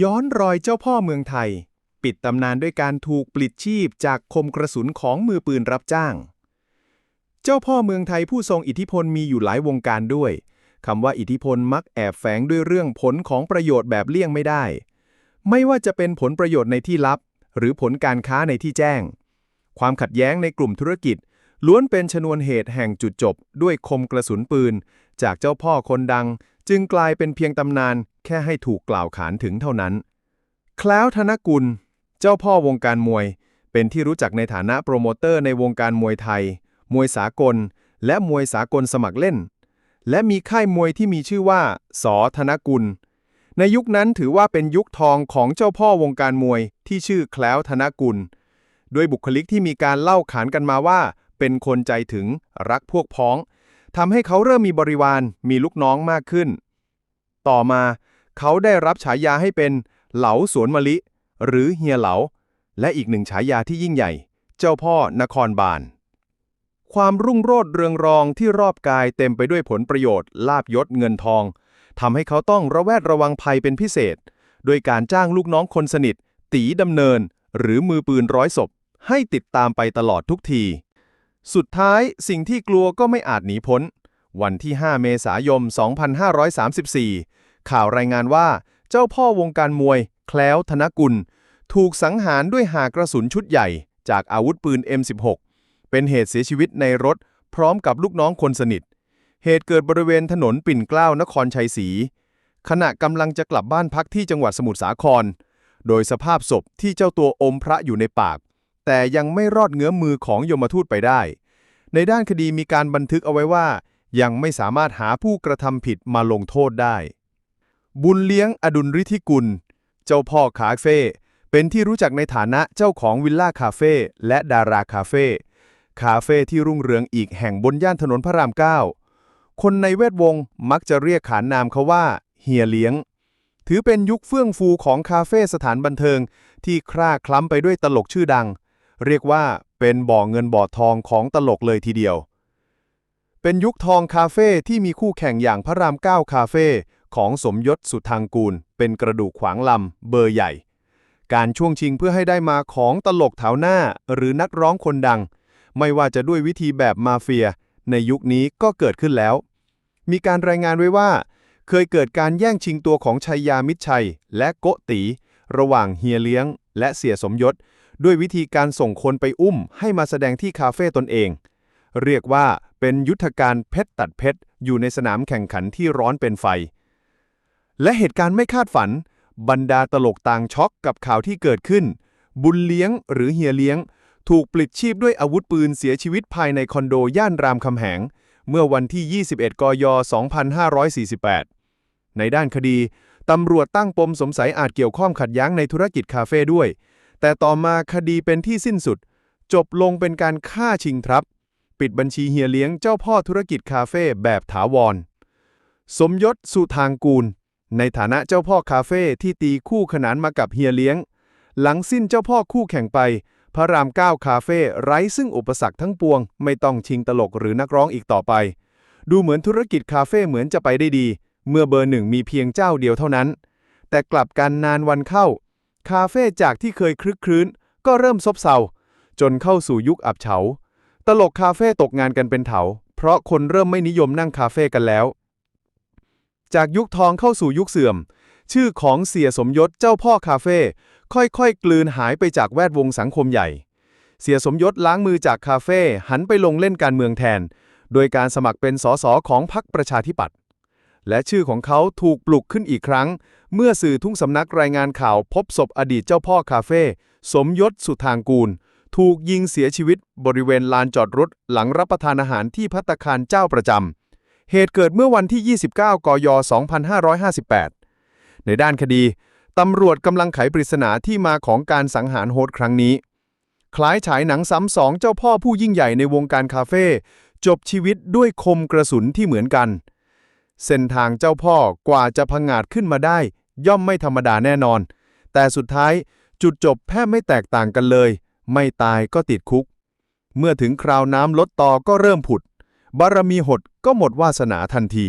ย้อนรอยเจ้าพ่อเมืองไทย ปิดตำนานด้วยการถูกปลิดชีพจากคมกระสุนของมือปืนรับจ้าง เจ้าพ่อเมืองไทยผู้ทรงอิทธิพลมีอยู่หลายวงการด้วยคำว่าอิทธิพลมักแอบแฝงด้วยเรื่องผลของประโยชน์แบบเลี่ยงไม่ได้ ไม่ว่าจะเป็นผลประโยชน์ในที่ลับ หรือผลการค้าในที่แจ้ง ความขัดแย้งในกลุ่มธุรกิจ ล้วนเป็นชนวนเหตุแห่งจุดจบ ด้วยคมกระสุนปืน จากเจ้าพ่อคนดัง จึงกลายเป็นเพียงตำนาน แค่ให้ถูกกล่าวขานถึงเท่านั้น คล้าวธนกุล เจ้าพ่อวงการมวย เป็นที่รู้จักในฐานะโปรโมเตอร์ในวงการมวยไทย มวยสากล และมวยสากลสมัครเล่น และมีค่ายมวยที่มีชื่อว่า สอธนกุล ในยุคนั้นถือว่าเป็นยุคทองของเจ้าพ่อวงการมวยที่ชื่อแคล้วธนกุล ด้วยบุคลิกที่มีการเล่าขานกันมาว่า เป็นคนใจถึงรักพวกพ้องทำให้เขาเริ่มมีบริวารมีลูกน้องมากขึ้น ต่อมา เขาได้รับฉายาให้เป็นเหลาสวนมะลิ หรือเฮียเหลา และอีกหนึ่งฉายาที่ยิ่งใหญ่ เจ้าพ่อนครบาล ความรุ่งโรจน์เรืองรองที่รอบกายเต็มไปด้วยผลประโยชน์ ลาบยศเงินทองทำให้เขาต้องระแวดระวังภัยเป็นพิเศษ โดยการจ้างลูกน้องคนสนิท ตีดำเนิน หรือมือปืนร้อยศพ ให้ติดตามไปตลอดทุกที สุดท้ายสิ่งที่กลัวก็ไม่อาจหนีพ้น วันที่ 5 เมษายน2534 ข่าวรายงานว่า เจ้าพ่อวงการมวย แคล้วธนกุล ถูกสังหารด้วยหากระสุนชุดใหญ่ จากอาวุธปืน M16 เป็นเหตุเสียชีวิตในรถ พร้อมกับลูกน้องคนสนิท เหตุเกิดบริเวณถนนปิ่นเกล้านครชัยศรีขณะกำลังจะกลับบ้านพักที่จังหวัดสมุทรสาคร โดยสภาพศพที่เจ้าตัวอมพระอยู่ในปาก แต่ยังไม่รอดเงื้อมือของยมทูตไปได้ ในด้านคดีมีการบันทึกเอาไว้ว่า ยังไม่สามารถหาผู้กระทำผิดมาลงโทษได้ บุญเลี้ยงอดุลฤทธิกุล เจ้าพ่อคาเฟ่ เป็นที่รู้จักในฐานะเจ้าของวิลล่าคาเฟ่และดาราคาเฟ่ คาเฟ่ที่รุ่งเรืองอีกแห่งบนย่านถนนพระราม 9 คนในเวทวงมักจะเรียกขานนามเขาว่าเฮียเลี้ยง ถือเป็นยุคเฟื่องฟูของคาเฟ่สถานบันเทิง ที่คร่าคล้ำไปด้วยตลกชื่อดัง เรียกว่าเป็นบ่อเงินบ่อทองของตลกเลยทีเดียว เป็นยุคทองคาเฟ่ที่มีคู่แข่งอย่างพระราม 9 คาเฟ่ ของสมยศสุทางกูล เป็นกระดูกขวางลำ เบอร์ใหญ่ การช่วงชิงเพื่อให้ได้มาของตลกแถวหน้าหรือนักร้องคนดัง ไม่ว่าจะด้วยวิธีแบบมาเฟีย ในยุคนี้ก็เกิดขึ้นแล้ว มีการรายงานไว้ว่า เคยเกิดการแย่งชิงตัวของชัยยามิตรชัย และโกตีระหว่างเฮียเลี้ยง และเสียสมยศ ด้วยวิธีการส่งคนไปอุ้ม ให้มาแสดงที่คาเฟ่ตนเอง เรียกว่าเป็นยุทธการเพชรตัดเพชรอยู่ในสนามแข่งขันที่ร้อนเป็นไฟ และเหตุการณ์ไม่คาดฝัน บรรดาตลกต่างช็อกกับข่าวที่เกิดขึ้น บุญเลี้ยงหรือเฮียเลี้ยง ถูกปลิดชีพด้วยอาวุธปืนเสียชีวิตภายในคอนโดย่านรามคำแหง เมื่อวันที่ 21 กย 2548 ในด้านคดี ตำรวจตั้งปมสงสัยอาจเกี่ยวข้องขัดแย้งในธุรกิจคาเฟ่ด้วย แต่ต่อมาคดีเป็นที่สิ้นสุด จบลงเป็นการฆ่าชิงทรัพย์ ปิดบัญชีเฮียเลี้ยงเจ้าพ่อธุรกิจคาเฟ่แบบถาวร สมยศสุทางกูล ในฐานะเจ้าพ่อคาเฟ่ที่ตีคู่ขนานมากับเฮียเลี้ยง หลังสิ้นเจ้าพ่อคู่แข่งไป พระรามเก้าคาเฟ่ไร้ซึ่งอุปสรรคทั้งปวง ไม่ต้องชิงตลกหรือนักร้องอีกต่อไป ดูเหมือนธุรกิจคาเฟ่เหมือนจะไปได้ดี เมื่อเบอร์หนึ่งมีเพียงเจ้าเดียวเท่านั้น แต่กลับกันนานวันเข้า คาเฟ่จากที่เคยคลึกครื้น ก็เริ่มซบเซาจนเข้าสู่ยุคอับเฉา ตลกคาเฟ่ตกงานกันเป็นเถา เพราะคนเริ่มไม่นิยมนั่งคาเฟ่กันแล้ว จากยุคทองเข้าสู่ยุคเสื่อม ชื่อของเสียสมยศเจ้าพ่อคาเฟ่ค่อยๆ กลืนหายไปจากแวดวงสังคมใหญ่ เสียสมยศล้างมือจากคาเฟ่หันไปลงเล่นการเมืองแทน โดยการสมัครเป็นสสของพรรคประชาธิปัตย์และชื่อของเขาถูกปลุกขึ้นอีกครั้ง เมื่อสื่อทุกสำนักรายงานข่าวพบศพอดีตเจ้าพ่อคาเฟ่สมยศสุทางกูล ถูกยิงเสียชีวิตบริเวณลานจอดรถหลังรับประทานอาหารที่พัตตาคารเจ้าประจำ เหตุเกิดเมื่อวันที่ 29 กย 2558 ในด้านคดี ตำรวจกำลังไขปริศนาที่มาของการสังหารโหดครั้งนี้ คล้ายฉายหนังซ้ำสองเจ้าพ่อผู้ยิ่งใหญ่ในวงการคาเฟ่จบชีวิตด้วยคมกระสุนที่เหมือนกัน เส้นทางเจ้าพ่อกว่าจะพังอาจขึ้นมาได้ ย่อมไม่ธรรมดาแน่นอน แต่สุดท้ายจุดจบแทบไม่แตกต่างกันเลย ไม่ตายก็ติดคุก เมื่อถึงคราวน้ำลดต่อก็เริ่มผุด บารมีหด ก็หมดวาสนาทันที